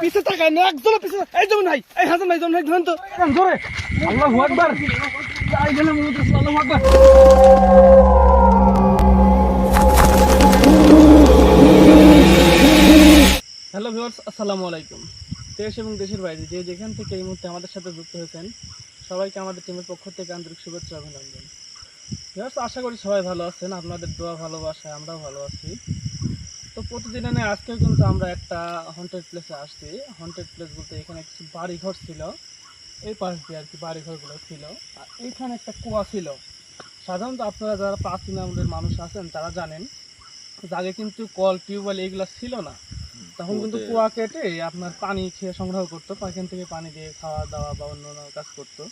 পিছে তাকায় না একজন পিছে এই যেমন ভাই এই যেমন ভাই ধরেন তো। আল্লাহু আকবার। যাই গেলে মনে হচ্ছে আল্লাহু আকবার। হ্যালো ভিউয়ার্স আসসালামু আলাইকুম। দেশ এবং দেশের বাইরে যে যেখান থেকে এই মুহূর্তে আমাদের সাথে যুক্ত হয়েছেন সবাইকে আমাদের টিমের পক্ষ থেকে আন্তরিক শুভেচ্ছা অভিনন্দন। ভিউয়ার্স আশা করি সবাই ভালো আছেন। আপনাদের দোয়া ভালোবাসায় আমরাও ভালো আছি। তো প্রতিদিন প্রতিদিনে আজকে কিন্তু আমরা একটা হন্টেড প্লেসে আসছি। হন্টেড প্লেস বলতে এখানে কিছু বাড়িঘর ছিল। এই পাশ দিয়ে আর কি বাড়িঘরগুলো ছিল। আর এইখানে একটা কুয়া ছিল। সাধারণত আপনারা যারা প্রাচীন আমলের মানুষ আছেন তারা জানেন আগে কিন্তু কল টিউবওয়েল এগুলো ছিল না। তখন কিন্তু কুয়া কেটে আপনার পানি খেয়ে সংগ্রহ করতো। এখান থেকে পানি দিয়ে খাওয়া দাওয়া বা অন্য অন্য কাজ করতো।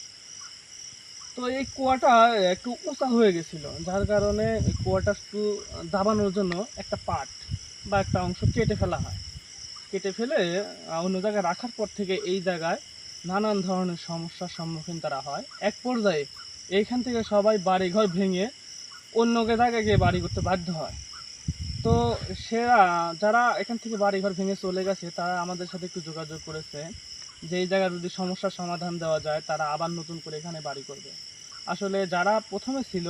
তো এই কুয়াটা একটু উঁচা হয়ে গেছিল। যার কারণে কুয়াটা একটু দাবানোর জন্য একটা পাট। বা একটা অংশ কেটে ফেলা হয়। কেটে ফেলে অন্য জায়গায় রাখার পর থেকে এই জায়গায় নানান ধরনের সমস্যার সম্মুখীন তারা হয়। এক পর্যায়ে এইখান থেকে সবাই বাড়িঘর ভেঙে অন্য জায়গায় গিয়ে বাড়ি করতে বাধ্য হয়। তো সেরা, যারা এখান থেকে বাড়িঘর ভেঙে চলে গেছে, তারা আমাদের সাথে একটু যোগাযোগ করেছে যে এই জায়গায় যদি সমস্যার সমাধান দেওয়া যায়, তারা আবার নতুন করে এখানে বাড়ি করবে। আসলে যারা প্রথমে ছিল,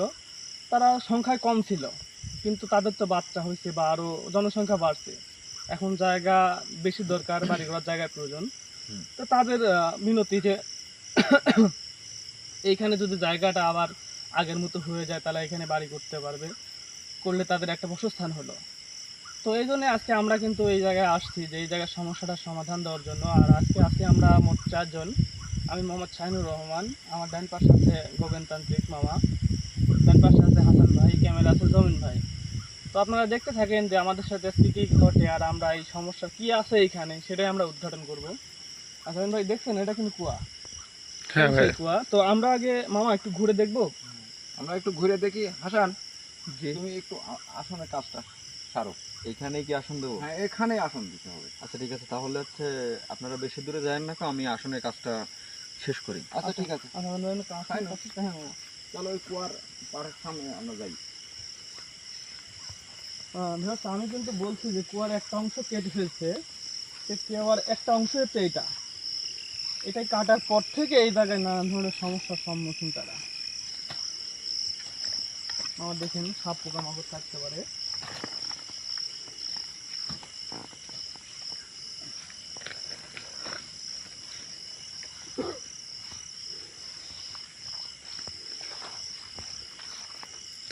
তারা সংখ্যায় কম ছিল। কিন্তু তাদের তো বাচ্চা হয়েছে বা আরও জনসংখ্যা বাড়ছে। এখন জায়গা বেশি দরকার বাড়ি করার জায়গার প্রয়োজন। তো তাদের মিনতি যে এইখানে যদি জায়গাটা আবার আগের মতো হয়ে যায় তাহলে এখানে বাড়ি করতে পারবে। করলে তাদের একটা বসস্থান হলো। তো এই জন্য আজকে আমরা কিন্তু এই জায়গায় আসছি যে এই জায়গার সমস্যাটার সমাধান দেওয়ার জন্য। আর আজকে আজকে আমরা মোট চারজন। আমি মোহাম্মদ শাহিনুর রহমান আমার ডান পাশে আছে গোবেন তান্ত্রিক মামা ডান পাশে আছে হাসান ভাই ক্যামেরা আছে জমিন ভাই। তো আপনারা দেখতে থাকেন যে আমাদের সাথে আজকে কী ঘটে আর আমরা এই সমস্যা কি আছে এইখানে সেটাই আমরা উদ্ঘাটন করব হাসান ভাই দেখছেন এটা কিন্তু কুয়া হ্যাঁ ভাই কুয়া তো আমরা আগে মামা একটু ঘুরে দেখব আমরা একটু ঘুরে দেখি হাসান জি তুমি একটু আ- আসনের কাজটা সারো এখানেই কি আসন দেবো হ্যাঁ এখানে আসন দিতে হবে আচ্ছা ঠিক আছে তাহলে হচ্ছে আপনারা বেশি দূরে যায়েন না তো আমি আসনের কাজটা শেষ করি আচ্ছা ঠিক আছে আচ্ছা, আমরা এখানে কাজ তাই হ্যাঁ চলো ওই কুয়ার পাড়ের সামনে আমরা যাই ভিউয়ার্স, আমি কিন্তু বলছি যে কুয়ার একটা অংশ কেটে ফেলছে সে কুয়ার একটা অংশ হচ্ছে এটা। এটাই কাটার পর থেকে এই জায়গায় নানান ধরনের সমস্যার সম্মুখীন তারা। আমার দেখেন সাপ পোকামাকড় থাকতে পারে।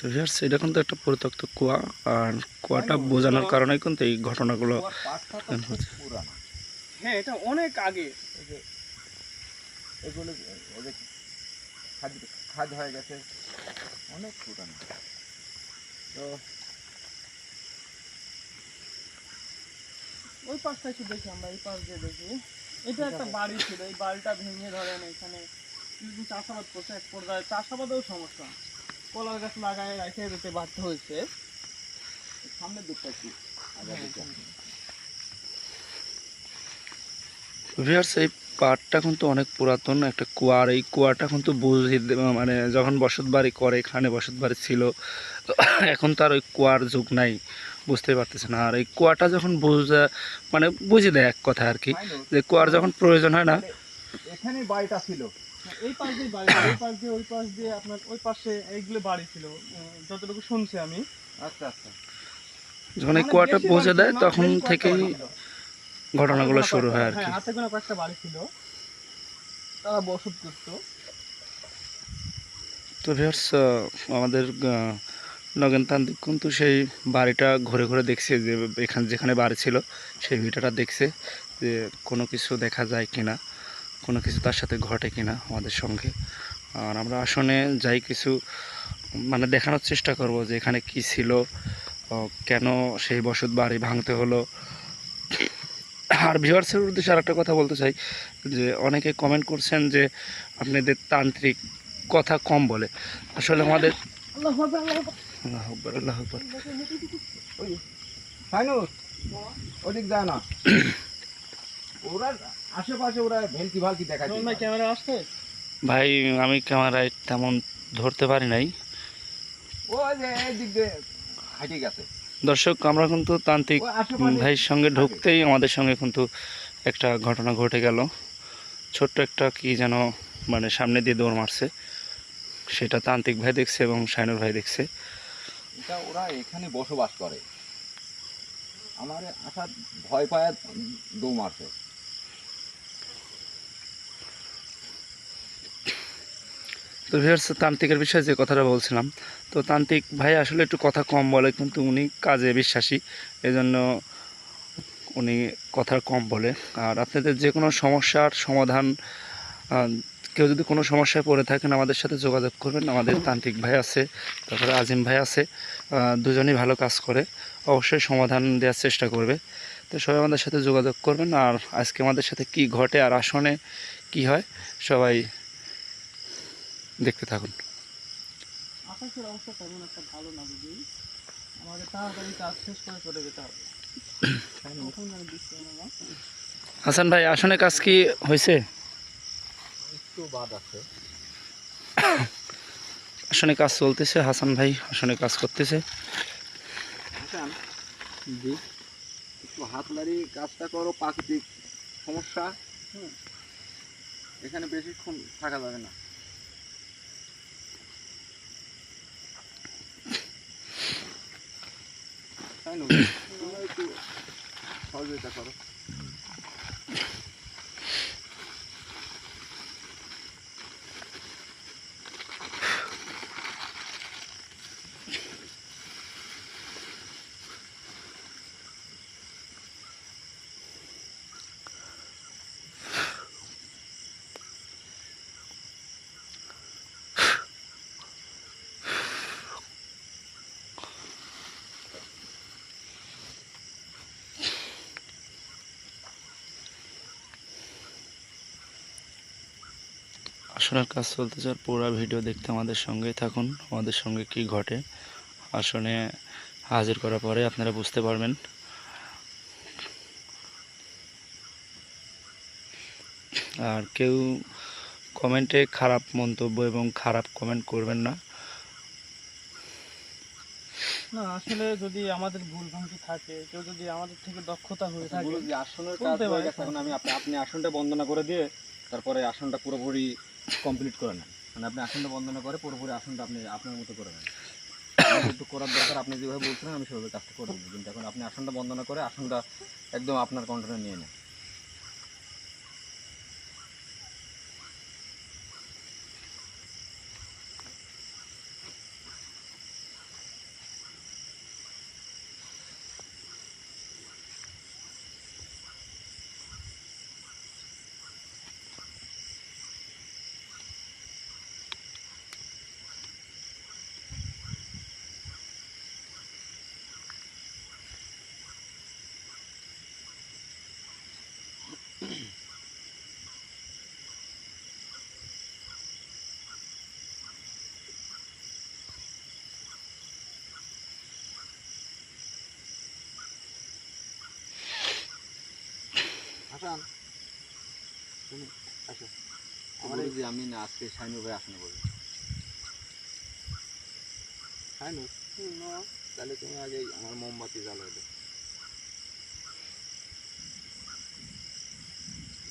তো ভিউয়ার্স এটা কিন্তু একটা পরিত্যক্ত কুয়া আর কুয়াটা বোঝানোর কারণে কিন্তু এই ঘটনাগুলো হ্যাঁ এটা অনেক আগে। এগুলো খাদ হয়ে গেছে। অনেক পুরানো। তো ওই পাশটা একটু দেখি আমরা এই পাশ দিয়ে দেখি। এটা একটা বাড়ি ছিল এই বাড়িটা ভেঙে ধরেন এখানে। কিছু চাষাবাদ করছে এক পর্যায়ে। চাষাবাদেও সমস্যা। কলার গাছ লাগায় রেখে যেতে বাধ্য হয়েছে। সামনের দিকটা কি? ভিউয়ার্স এই পাড়টা কিন্তু অনেক পুরাতন। একটা কুয়ার এই কুয়াটা কিন্তু বুঝি মানে যখন বসত বাড়ি করে এখানে বসত বাড়ি ছিল এখন তার ওই কুয়ার যুগ নাই বুঝতে পারতেছে না আর এই কুয়াটা যখন বুঝা মানে বুঝে দেয় এক কথা আর কি যে কুয়ার যখন প্রয়োজন হয় না এখানে বাড়িটা ছিল। এই পাশ দিয়ে বাড়ি এই পাশ দিয়ে ওই পাশ দিয়ে আপনার ওই পাশে এইগুলো বাড়ি ছিল যতটুকু শুনছি আমি। আচ্ছা আচ্ছা। যখন এই মানে কুয়াটা পৌঁছে দেয় তখন থেকেই ঘটনাগুলো শুরু হয় আর কি। হ্যাঁ, হাতে গোনা কয়েকটা বাড়ি ছিল। তারা বসত করতো। তো ভিউয়ার্স আমাদের নগেনতান্ত্রিক কিন্তু সেই বাড়িটা ঘুরে ঘুরে দেখছে যে এখানে যেখানে বাড়ি ছিল সেই ভিটাটা দেখছে যে কোনো কিছু দেখা যায় কিনা। কোনো কিছু তার সাথে ঘটে কিনা আমাদের সঙ্গে। আর আমরা আসনে যাই কিছু মানে দেখানোর চেষ্টা করব যে এখানে কি ছিল কেন সেই বসত বাড়ি ভাঙতে হলো। আর ভিউয়ার্সের উদ্দেশ্যে আর একটা কথা বলতে চাই যে অনেকে কমেন্ট করছেন যে আপনাদের তান্ত্রিক কথা কম বলে। আসলে আমাদের আল্লাহ আল্লাহ ওরা আশেপাশে ওরা ভেলকি ভালকি দেখায় রমন ভাই ক্যামেরা আসছে? ভাই আমি ক্যামেরায় তেমন ধরতে পারি নাই। ও যে দিক দিয়ে হাঁটে গেছে। দর্শক আমরা কিন্তু তান্ত্রিক ভাইয়ের সঙ্গে ঢুকতেই আমাদের সঙ্গে কিন্তু একটা ঘটনা ঘটে গেল। ছোট্ট একটা কি যেন মানে সামনে দিয়ে দৌড় মারছে। সেটা তান্ত্রিক ভাই দেখছে এবং সাইনুর ভাই দেখছে। এটা ওরা এখানে বসবাস করে। আমার আসার ভয় পায় দৌ মারছে তো ভিউয়ার্স তান্ত্রিকের বিষয়ে যে কথাটা বলছিলাম, তো তান্ত্রিক ভাই আসলে একটু কথা কম বলে, কিন্তু উনি কাজে বিশ্বাসী, এজন্য উনি কথা কম বলে। আর আপনাদের যে কোনো সমস্যার সমাধান কেউ যদি কোনো সমস্যায় পড়ে থাকেন, আমাদের সাথে যোগাযোগ করবেন। আমাদের তান্ত্রিক ভাই আছে, তারপরে আজিম ভাই আছে দুজনেই ভালো কাজ করে, অবশ্যই সমাধান দেওয়ার চেষ্টা করবে। তো সবাই আমাদের সাথে যোগাযোগ করবেন। আর আজকে আমাদের সাথে কি ঘটে আর আসনে কি হয়, সবাই দেখতে থাকুন। আকাশের অবস্থা তেমন একটা ভালো না বুঝি আমাদের তাড়াতাড়ি কাজ শেষ করে চলে যেতে হবে। কখন যেন বৃষ্টি হলো না? হাসান ভাই আসনে কাজ কি হয়েছে? একটু বাদ আছে। আসনে কাজ চলতেছে হাসান ভাই আসনে কাজ করতেছে। হাসান জি একটু হাত লাড়ি কাজটা করো প্রাকৃতিক সমস্যা। হুম। এখানে বেশিক্ষণ থাকা যাবে না। होइन আসনের কাজ চলতে আর পুরো ভিডিও দেখতে আমাদের সঙ্গেই থাকুন। আমাদের সঙ্গে কি ঘটে আসনে হাজির করার পরে আপনারা বুঝতে পারবেন। আর কেউ কমেন্টে খারাপ মন্তব্য এবং খারাপ কমেন্ট করবেন না। না আসলে যদি আমাদের ভুল ভ্রান্তি থাকে কেউ যদি আমাদের থেকে দক্ষতা হয়ে থাকে বলুন আসনের কাজ হয়ে আমি আপনি আপনি আসনটা বন্দনা করে দিয়ে তারপরে আসনটা পুরোপুরি কমপ্লিট করে নেন। মানে আপনি আসনটা বন্দনা করে পুরোপুরি আসনটা আপনি আপনার মতো করে নেন। একটু করার দরকার, আপনি যেভাবে বলছিলেন আমি সেভাবে কাজটা করে দেবো কিন্তু এখন আপনি আসনটা বন্দনা করে আসনটা একদম আপনার কন্ট্রোলে নিয়ে নেন। যে আমি না আজকে শাইনু ভাই আসনে বলব শাইনু তাহলে তুমি আগে আমার মোমবাতি জ্বালাও দাও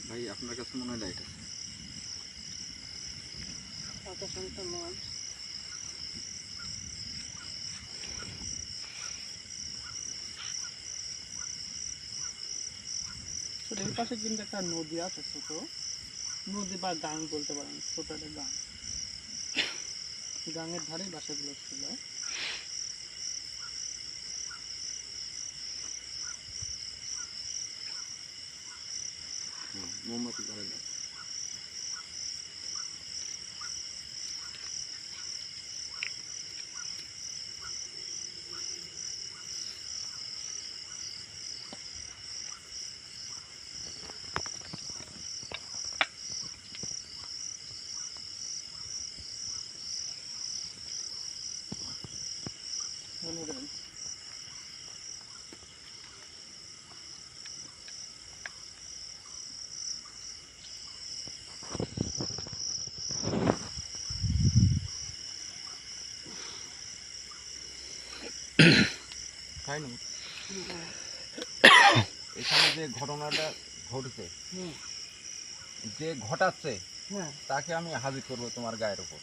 ভাই আপনার কাছে মনে হয় লাইট আছে? নয়। পাশে কিন্তু একটা নদী আছে ছোট। নদী বা গাং বলতে পারেন ছোট একটা গাং। গাঙের ধারে বাসাগুলো ছিল। মোমবাতি করা দাও মনে করেন শাইনু এখানে যে ঘটনাটা ঘটেছে যে ঘটাচ্ছে হ্যাঁ। তাকে আমি হাজির করব তোমার গায়ের উপর।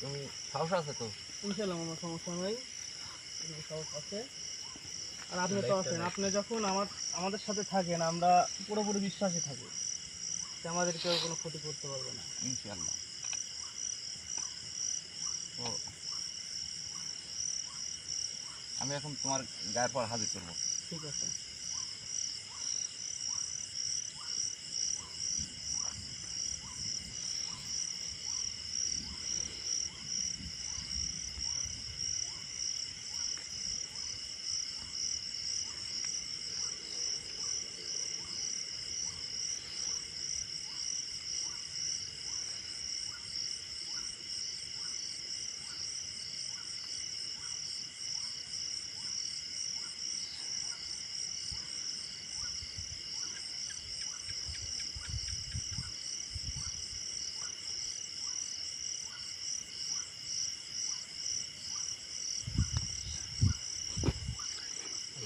তুমি সাহস আছে তো? ইনশাল্লাহ আমার সমস্যা নেই। সাহস আছে? আর আপনি তো আছেন। আপনি যখন আমার আমাদের সাথে থাকেন আমরা পুরোপুরি বিশ্বাসী থাকি। যে আমাদের কেউ কোনো ক্ষতি করতে পারবে না। ইনশাল্লাহ। আমি এখন তোমার গায়ের পর হাজির করব। ঠিক আছে।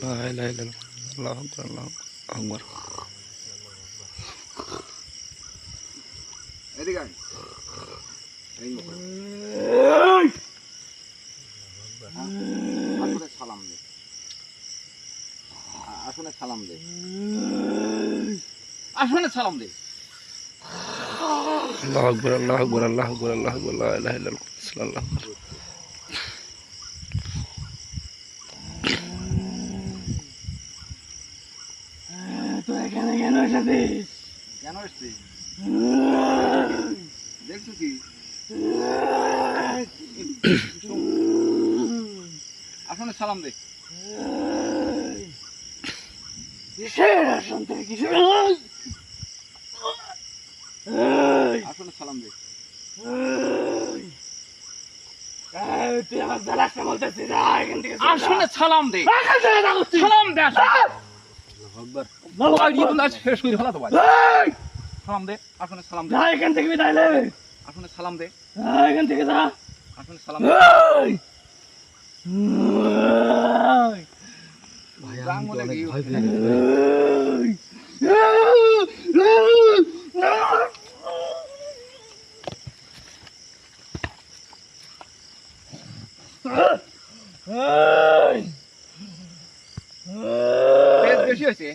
আল্লাহু আকবার, আল্লাহু আকবার। মুখে। সালাম দে আ- আসনে সালাম দে আসনে সালাম দে আল্লাহু আকবার, আল্লাহু আকবার, আল্লাহু আকবার, আল্লাহু আকবার, লা ইলাহা ইল্লাল্লাহ, তো এখানে কেন এসেছিস? কেন এসছিস? দেখছ কি? আসনে সালাম দে। কিসের আসন থেকে কিসের আসনে? সালাম দে। তুই আমার জ্বালাসটা বলতেছিস এখান সালাম দে। সালাম দে শেষ করে ফেলা তো ভাই সালাম দে আসনে সালাম দে। এখান থেকে বিদায় নে। আসনে সালাম দে। এখান থেকে যা। আসনে সালাম দে। বেশি হয়েছে?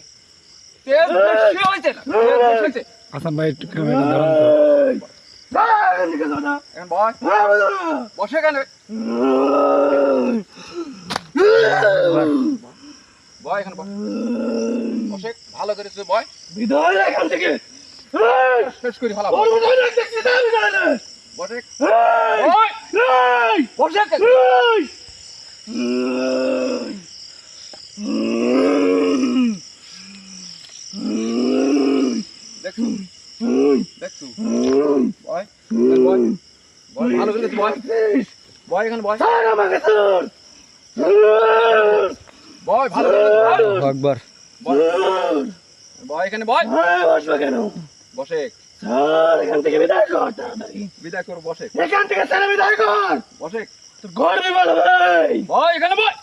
হাসান ভাই একটু ক্যামেরা বসে কেন বসে ভালো করে তুই বিদায় এখান থেকে বসে! বসে বয় বয় বয় ভালো করে তুই বয় বয় এখানে বয় ছাড় আমাকে তোর বয় ভালো করে বয়। আকবার বয় এখানে বয় বসবে কেন বসে এখান থেকে বিদায় কর বিদায় কর বসে এখান থেকে ছেড়ে বিদায় কর বসে তোর ঘর বিপদ হবে বয় এখানে বয়!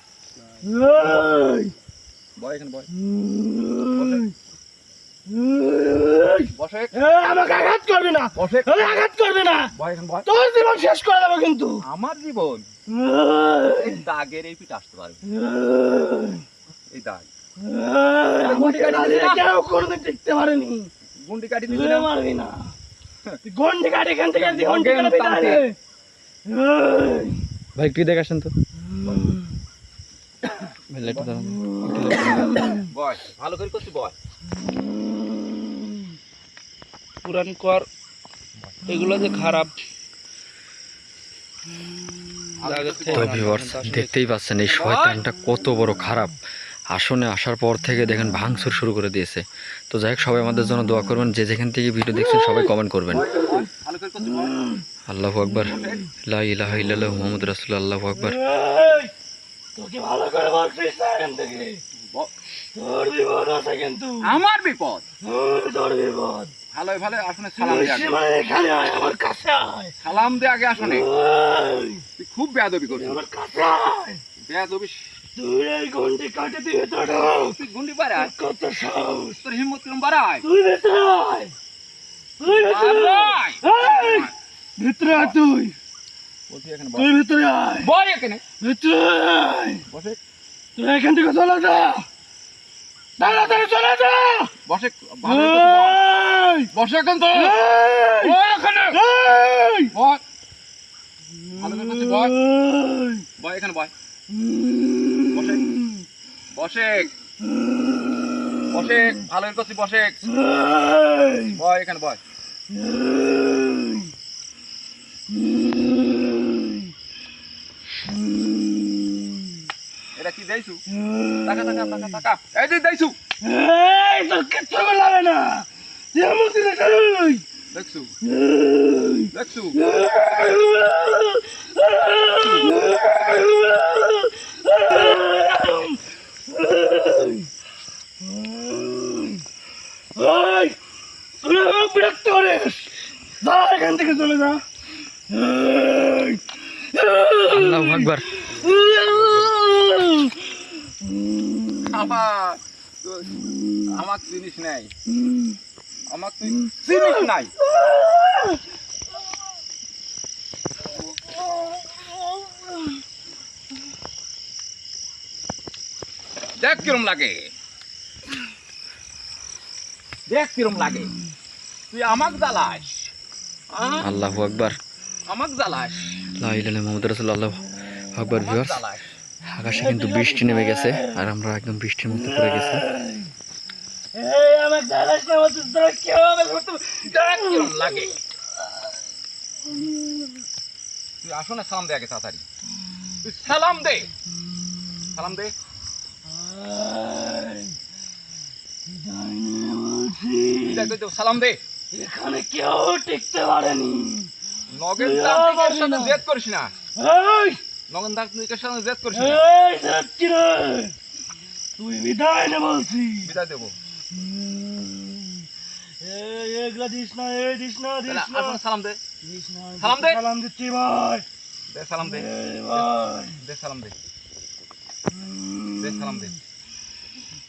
বয় এখানে বয় বসে আমাকে আঘাত করবি না। আঘাত করবি না। তোর জীবন শেষ করে দেবো কিন্তু। আমার জীবন? এই! এই দাগের এই পিঠ আসতে পারবে। এই দাগ। এই, কেউ কোনোদিন টিকতে পারেনি। গুন্ডি কাটি দিবি না। মারবি না। তুই গন্ডি কাট এখান থেকে গন্ডি! ভাই একটু দেখে তো। ভালো করে করছি বয়। পুরান কর এগুলো যে খারাপ। তো ভিউয়ার্স দেখতেই পাচ্ছেন এই শয়তানটা কত বড় খারাপ। আসনে আসার পর থেকে দেখেন ভাঙচুর শুরু করে দিয়েছে। তো যাই হোক সবাই আমাদের জন্য দোয়া করবেন। যে যেখান থেকে ভিডিও দেখছেন সবাই কমেন্ট করবেন। আল্লাহু আকবার। লা ইলাহা ইল্লাল্লাহু মুহাম্মাদুর রাসূলুল্লাহ আল্লাহু আকবার। আমার বিপদ। তোর বিপদ। ভালো ভালো আসনে সালাম দে আগে। এখানে আয় আমার কাছে আয়। সালাম দে আগে আসনে। তুই খুব বেয়াদবি করছিস। আমার কাছে আয়। বেয়াদবি তুই এই কাটে দিয়ে দাঁড়াও তুই গুন্ডি বাড়ায় কত সাহস। তোর হিম্মত কিরম বাড়ায়? তুই ভেতরে আয়। তুই ভেতরে আয়। ভেতরে আয় তুই। তুই ভেতরে আয়। বয় এখানে। ভেতরে আয়। তুই এখান থেকে চলে যা। তাড়াতাড়ি চলে যা। বসে ভালো বসে। এখন তো। এখানে। এই, ভালো করে বসে বয় এখানে বয় বসে। বসে। বসে। ভালো করে করছি বসে। বয় এখানে বয় এটা কি দেইছু টাকা টাকা টাকা টাকা এই যে দেইছু এই, তোর কিচ্ছু বলাবে না তুই আমার দিকে যাই। দেখছু এই, দেখছু এই, তুই আমাকে বিরক্ত করিস। যা এখান থেকে চলে যা এই, আল্লাহু আকবার আমার আমার জিনিস নাই। আমার তুই জিনিস নাই। দেখ কিরম লাগে। দেখ কিরম লাগে। তুই আমাক জ্বালাস? আল্লাহু আকবার। আমাক জ্বালাস। লা ইলাহা ইল্লাল্লাহ মুহাম্মাদুর রাসূলুল্লাহ। আকবার ভিউয়ার্স জ্বালাস। আকাশে কিন্তু বৃষ্টি নেমে গেছে আর আমরা একদম বৃষ্টির মধ্যে পড়ে গেছি। এই, আমাকে জ্বালাস না, বলছিস তোরা কি হবে? দেখ কিরম তুই আসো না সালাম দে আগে তাড়াতাড়ি। সালাম দে। সালাম দে। সালাম দে। এখানে কেউ টিকতে পারেনি। নগেন তুই তান্ত্রিকের সাথে জেদ করিস না। নগেন জেদ রে? তুই বিদায় বলছি। বিদায় দেবো। হুম, এই এগুলা দিস না এই দিস না দিস তাহলে না। আসো না, সালাম দে। দিস না সালাম দে। সালাম দিচ্ছি ভাই। দে সালাম দে। ভাই। দে সালাম দে। দে সালাম দে।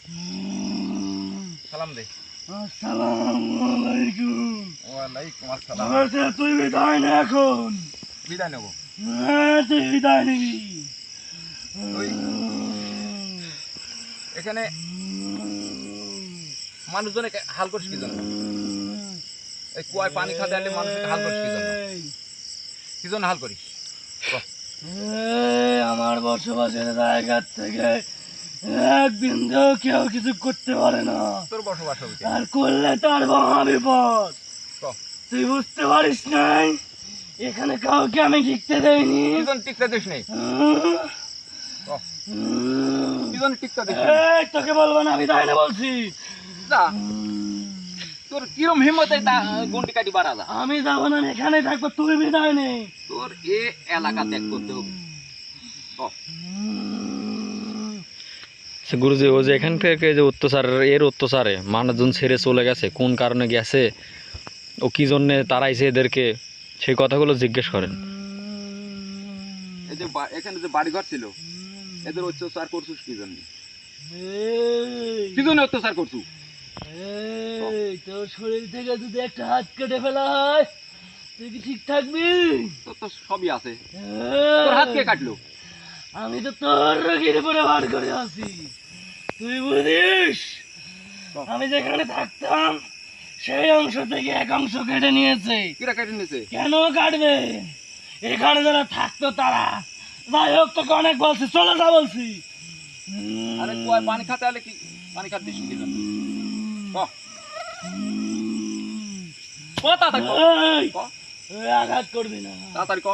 হুম, সালাম দে। আসসালামু আলাইকুম। ওয়ালাইকুম আসসালাম। আমার সাথে তুই বিদায় নে এখন। বিদায় নেব। তুই বিদায় নিবি এখানে মানুষজন হাল করিস কি জন্য? এই কুয়ায় পানি খাতে আনলে মানুষকে হাল করিস কি জন্য? কি জন্য হাল করিস? আমার বসবাসের জায়গা থেকে একদিন বিন্দু কেউ কিছু করতে পারে না। তোর বসবাস হবে আর করলে তার মহা বিপদ তুই বুঝতে পারিস নাই? এখানে কাউকে আমি টিকতে দেয়নি কি জন্য টিকতে দিস নেই টিকতে দিস এই, তোকে বলব না আমি তাই না বলছি? যা। তোর কিরম হিম্মত তা গুন্ডি কাটি বাড়া আমি যাব না আমি এখানে থাকব তুই বিদায় নেই তোর এ এলাকা ত্যাগ করতে হবে। গুরুজি ও যে এখান থেকে যে অত্যাচার এর অত্যাচারে মানুষজন ছেড়ে চলে গেছে কোন কারণে গেছে ও কি জন্যে তারাইছে এদেরকে? সেই কথাগুলো জিজ্ঞেস করেন। এই যে এখানে যে বাড়িঘর ছিল এদের অত্যাচার করছিস কি জন্য? কি জন্য অত্যাচার করছু এই, তোর শরীর থেকে যদি একটা হাত কেটে ফেলা হয় তুই কি ঠিক থাকবি? তোর তো সবই আছে। তোর হাত কে কাটলো? আমি তো তোর রোগের উপরে বার করে আছি। তুই বুঝিস? আমি যেখানে থাকতাম সেই অংশ থেকে এক অংশ কেটে নিয়েছে। কিরা কেটে নিছে কেন কাটবে? এখানে যারা থাকতো তারা। যাই হোক তোকে অনেক বলছি চলে যা বলছি। আরে কুয়ায় পানি খাতে হলে কি? পানি খাতে আঘাত করবি না। তাড়াতাড়ি ক।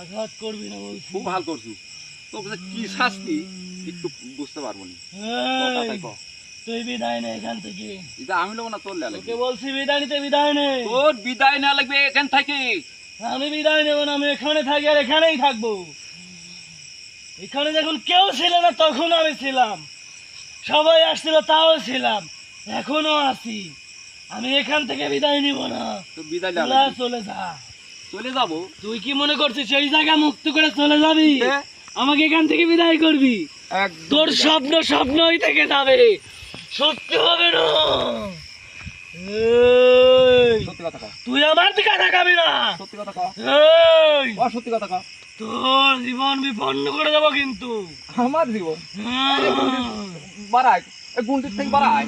আঘাত করবি না বলছি। খুব ভালো করছু। তোর কাছে কি শাস্তি? একটু বুঝতে পারব না। তুই বিদায় নে এখান থেকে। এটা আমি লোক না তোর লেগে তোকে বলছি বিদায় নিতে বিদায় নে। তোর বিদায় না লাগবে এখান থেকে। আমি বিদায় নেব না আমি এখানে থাকি আর এখানেই থাকব। এখানে যখন কেউ ছিল না তখন আমি ছিলাম। সবাই আসছিল তাও ছিলাম। এখনও আছি। আমি এখান থেকে বিদায় নিব না। বিদায় চলে যা। চলে যাব? তুই কি মনে করছিস সেই জায়গা মুক্ত করে চলে যাবি? আমাকে এখান থেকে বিদায় করবি? তোর স্বপ্ন স্বপ্নই থেকে যাবে। সত্যি হবে না। সত্যি কথা কও। তুই আমার দিকে তাকাবি না। সত্যি কথা সত্যি কথা তোর জীবন বিপন্ন করে দেবো কিন্তু। আমার জীবন? বাড়াই এই গুন্ডির থেকে বাড়াই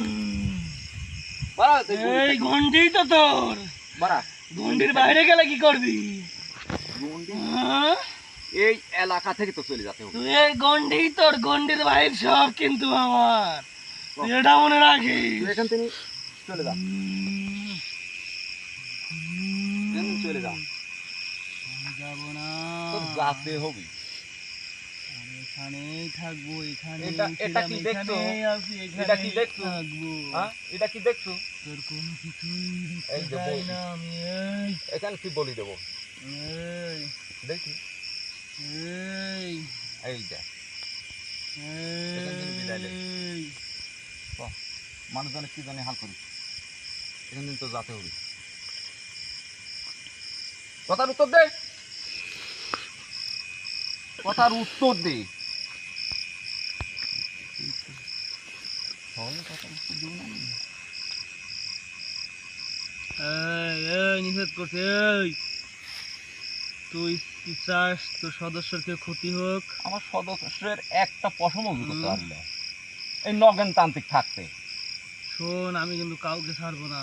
গুন্ডির এই থেকে। তো তোর। বাড়া ঘন্টির বাইরে গেলে কি করবি? হ্যাঁ? এই এলাকা থেকে তো চলে যেতে এই গন্ডি তোর গন্ডির বাইরে সব কিন্তু আমার। এটা মনে তুই এখান থেকে চলে যা। চলে যা। থাকব এখানে কি দেখছ? হ্যাঁ? তোর কোনো কিছুই এই বলি। দেবো? এই দেখি মানুষজনে কি জানে হাল করি। এখান থেকে তো যাতে হবে। কথার উত্তর দে। কথার উত্তর দে। নিষেধ করছে তুই কি চাস তোর সদস্যের কেউ ক্ষতি হোক? আমার সদস্যের একটা পশমও করতে না এই নগেন তান্ত্রিক থাকতে। শোন আমি কিন্তু কাউকে ছাড়বো না।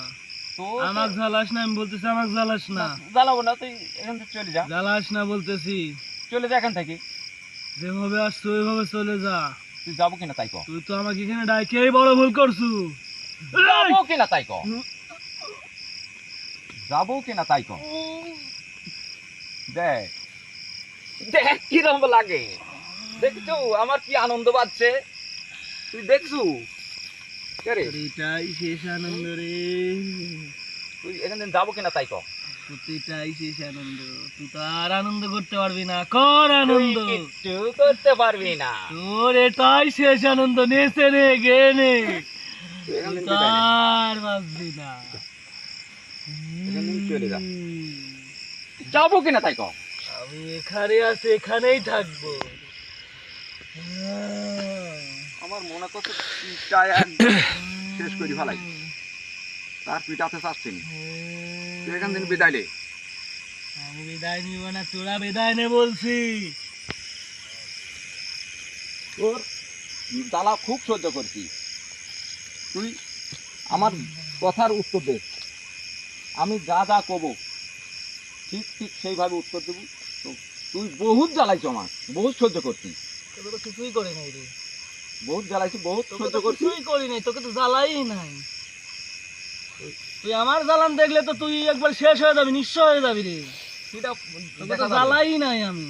আমাক জ্বালাস না আমি বলতেছি আমাক জ্বালাস না। জ্বালাবো না তুই এখান থেকে চলে যা। জ্বালাস না বলতেছি। চলে যা এখান থেকে। যেভাবে আসছো ওইভাবে চলে যা। তুই যাব কিনা তাই কর তুই তো আমাকে এখানে ডাইকেই বড় ভুল করছু। যাব কিনা তাই কর যাব কিনা তাই কর দেখ। দেখ কিরম লাগে। দেখছ আমার কি আনন্দ পাচ্ছে তুই দেখছু? রে? এটাই শেষ আনন্দ রে। তুই এখান থেকে যাব কিনা তাই কর প্রতিটাই শেষ আনন্দ। তুই তো আর আনন্দ করতে পারবি না কর আনন্দ। তুই করতে পারবি না। তোর এটাই শেষ আনন্দ নেছে নে গে নে। আর বাঁচবি না। যাব কিনা তাই কর আমি এখানে আছি এখানেই থাকব। আমার মনে করছে পিঠটা একদম শেষ করে ফেলাই। তার পিঠাতে চাচ্ছি তুই এখান থেকে বিদায় নে। আমি বিদায় নিব না তোরা বিদায় নে বলছি। তোর জ্বালা খুব সহ্য করছি। তুই আমার কথার উত্তর দে। আমি যা যা কব ঠিক ঠিক সেইভাবে উত্তর দেবো। তুই বহুত জ্বালাইছ আমার বহুত সহ্য করছিস। কিছুই করে নাই রে। বহুত জ্বালাইছি বহুত সহ্য করছি। কিছুই করি নাই তোকে তো জ্বালাই নাই। তুই আমার জ্বালান দেখলে তো তুই একবার শেষ হয়ে যাবি নিঃস্ব হয়ে যাবি রে। সেটা তোকে তো জ্বালাই নাই আমি।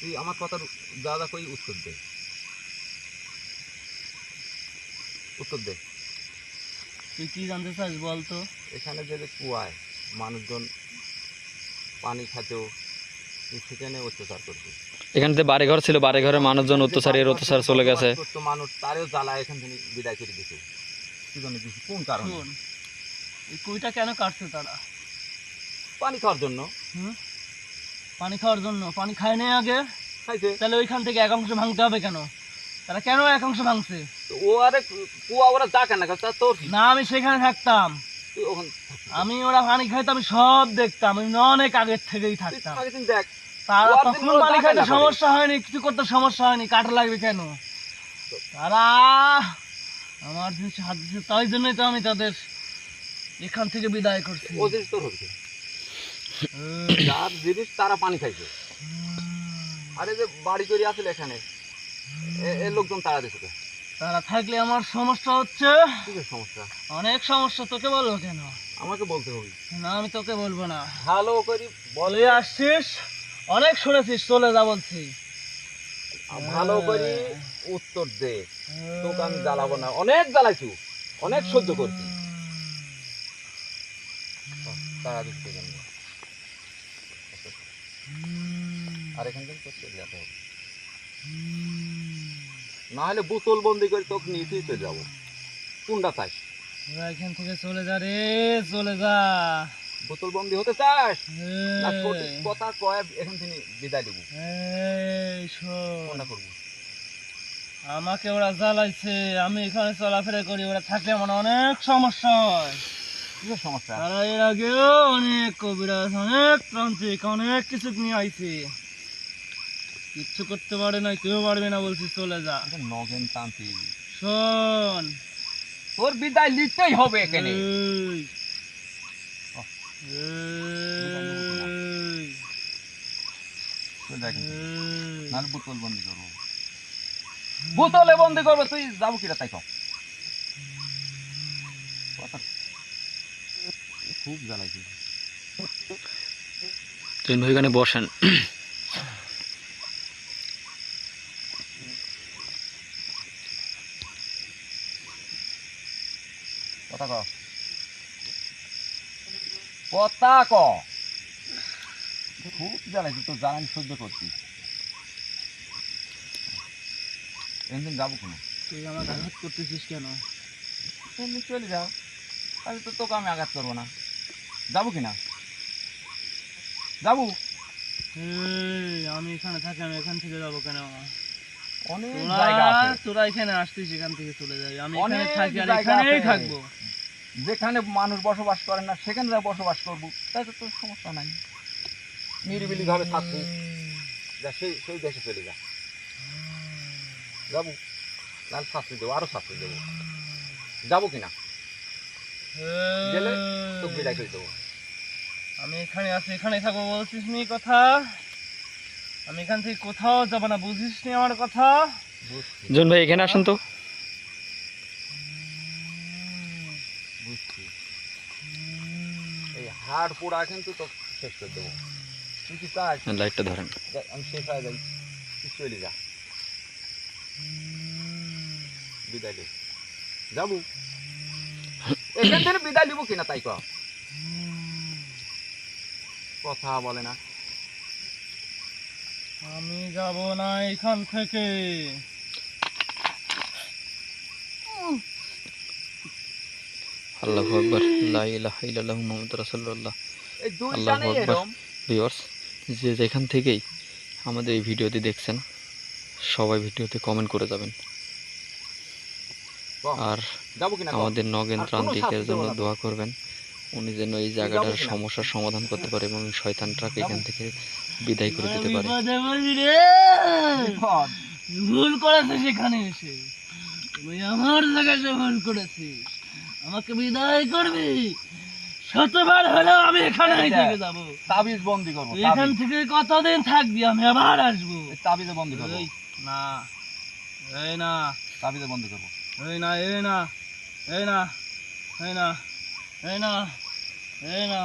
তুই আমার কথার যা যা কই উত্তর দে। উত্তর দে। তুই কি জানতে চাস বল তো এখানে যে কুয়ায় মানুষজন পানি খাতেও তুই সেখানে অত্যাচার করছিস এখানে বাড়ি ঘর ছিল বাড়ি ঘরে মানুষজন অত্যাচার এর অত্যাচার চলে গেছে। মানুষ তারেও জ্বালা এখান থেকে বিদায় করে দিছে। কি জন্য দিছে কোন কারণে? এই কুইটা কেন কাটছে তারা? পানি খাওয়ার জন্য। পানি খাওয়ার জন্য। পানি খায় নাই আগে। খাইছে। তাহলে ওইখান থেকে এক অংশ ভাঙতে হবে কেন? তারা কেন এক অংশ ভাঙছে? ও আরে কুয়া ওরা যা কেন তা তোর না আমি সেখানে থাকতাম। আমি ওরা পানি খাইতে আমি সব দেখতাম। আমি অনেক আগের থেকেই থাকতাম। দেখ তারা তখন পানি খাইতে সমস্যা হয়নি কিছু করতে সমস্যা হয়নি কাটা লাগবে কেন? তারা আমার জিনিস হাত দিচ্ছে তাই জন্যই তো আমি তাদের এখান থেকে বিদায় করছি। ও জিনিস তোর হচ্ছে। যার জিনিস তারা পানি খাইছে। আরে যে বাড়ি করে আসলে এখানে এ- এ লোকজন তারা দিছে তারা থাকলে আমার সমস্যা হচ্ছে। সমস্যা? অনেক সমস্যা তোকে বলব কেন? আমাকে বলতে হবে। না আমি তোকে বলব না। ভালো করি বলে আসছিস? অনেক শুনেছিস চলে যা বলছি। ভালো করে উত্তর দে তোকে আমি জ্বালাবো না। অনেক জ্বালাইছু অনেক সহ্য করছি। তারা দিচ্ছে আর এখান থেকে তোর চলে যেতে হবে। না হলে বোতল বন্দি করে তোকে নিয়ে তুই চলে যাব। কোনটা চাই এখান থেকে চলে যা রে চলে যা। বোতল বন্দি হতে চাস? না কথা কয়ে এখান থেকে বিদায় দেবো। করব। আমাকে ওরা জ্বালাইছে আমি এখানে চলাফেরা করি ওরা থাকলে আমার অনেক সমস্যা হয়। সমস্যা? তারা এর আগেও অনেক কবিরাজ অনেক তান্ত্রিক অনেক কিছু নিয়ে আইছে। কিচ্ছু করতে পারে না কেউ পারবে না বলছি চলে যা। নগেন তান্ত্রিক। শোন। তোর বিদায় লিখতেই হবে এখানে এই। অহ। এই। তুই দেখেন এই। বন্দি করব বোতলে বন্দি করব তুই যাব কিরা তাই খুব জ্বালাইছি তুমি ভাই এখানে বসেন কথা ক কথা ক। খুব জ্বালাইছি তোর জ্বালানি সহ্য করছি একদিন যাব কেন? তুই আমাকে আঘাত করতেছিস কেন? একদিন চলে যাও। তাহলে তো তোকে আমি আঘাত করব না। যাব কিনা? যাব? আমি এখানে থাকি আমি এখান থেকে যাব কেন? অনেক তোরা এখানে আসতিস এখান থেকে চলে যাবি। আমি এখানে থাকি আর এখানেই থাকব। যেখানে মানুষ বসবাস করে না সেখানে যা বসবাস করব। তাই তো সমস্যা নাই। নিরিবিলি ভাবে থাকব। যা সেই সেই দেশে চলে যা। যাব। লাল শাস্তি দেবো আরও শাস্তি দেবো। যাব কিনা? গেলে তো বিদায় করে দেবো। আমি এখানে আছি এখানে থাকব বলছিস নি কথা? আমি এখান থেকে কোথাও যাব না বুঝিস নি আমার কথা? বুঝছি। জন ভাই এখানে আসেন তো বুঝছি এই হাড় পোড়া কিন্তু তো শেষ করে দেবো। তুই কি চাস লাইটটা ধরেন। আমি শেষ হয়ে যাই। তুই চলে যা। বিদায় দে। যাব। এখান থেকে বিদায় নিবো কিনা তাই কথা বলে না। আমি যাব না এখান থেকে। আল্লাহ আকবর লা ইলাহা ইল্লাল্লাহু মুহাম্মাদুর রাসূলুল্লাহ। এই আল্লাহু আকবার। ভিউয়ার্স যে যেখান থেকেই আমাদের এই ভিডিওটি দেখছেন সবাই ভিডিওতে কমেন্ট করে যাবেন। আর? আমাদের নগেন ত্রান্তিকের জন্য। দোয়া করবেন। উনি যেন এই জায়গাটার সমস্যার সমাধান করতে পারে এবং শয়তানটাকে এখান থেকে বিদায় করে দিতে পারে। ভুল করেছে সেখানে এসে। তুই আমার জায়গায় ভুল করেছিস। আমাকে বিদায় করবি। শতবার হলেও আমি দেখ। থেকে যাব। তাবিজ বন্দি করব এখান থেকে কতদিন থাকবি? আমি আবার আসব। তাবিজে বন্দি করব না এই না। তাবিজে বন্দি করব এই না এই না এই না এই না এই না এই না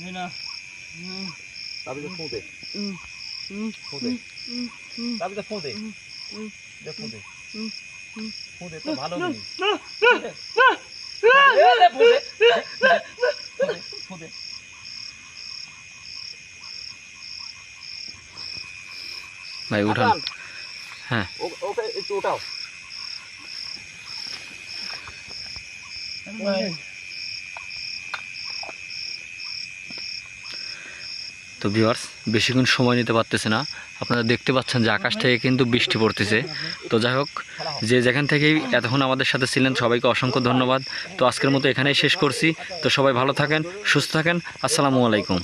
এই না। হুম, তাবিজে ফু দে। তাবিজে ফু দে। দে হুম, হুম। ফু দে তো ভালো জিনিস না, না, না, এ দে, ফু দে। ফু দে, ফু দে। ভাই উঠান হাসান, হ্যাঁ ও- ওকে একটু উঠাও ভাই, তো ভিওয়ার্স বেশিক্ষণ সময় নিতে পারতেছে না। আপনারা দেখতে পাচ্ছেন যে আকাশ থেকে কিন্তু বৃষ্টি পড়তেছে। তো যাই হোক, যে যেখান থেকেই এতক্ষণ আমাদের সাথে ছিলেন, সবাইকে অসংখ্য ধন্যবাদ। তো আজকের মতো এখানেই শেষ করছি। তো সবাই ভালো থাকেন, সুস্থ থাকেন। আসসালামু আলাইকুম।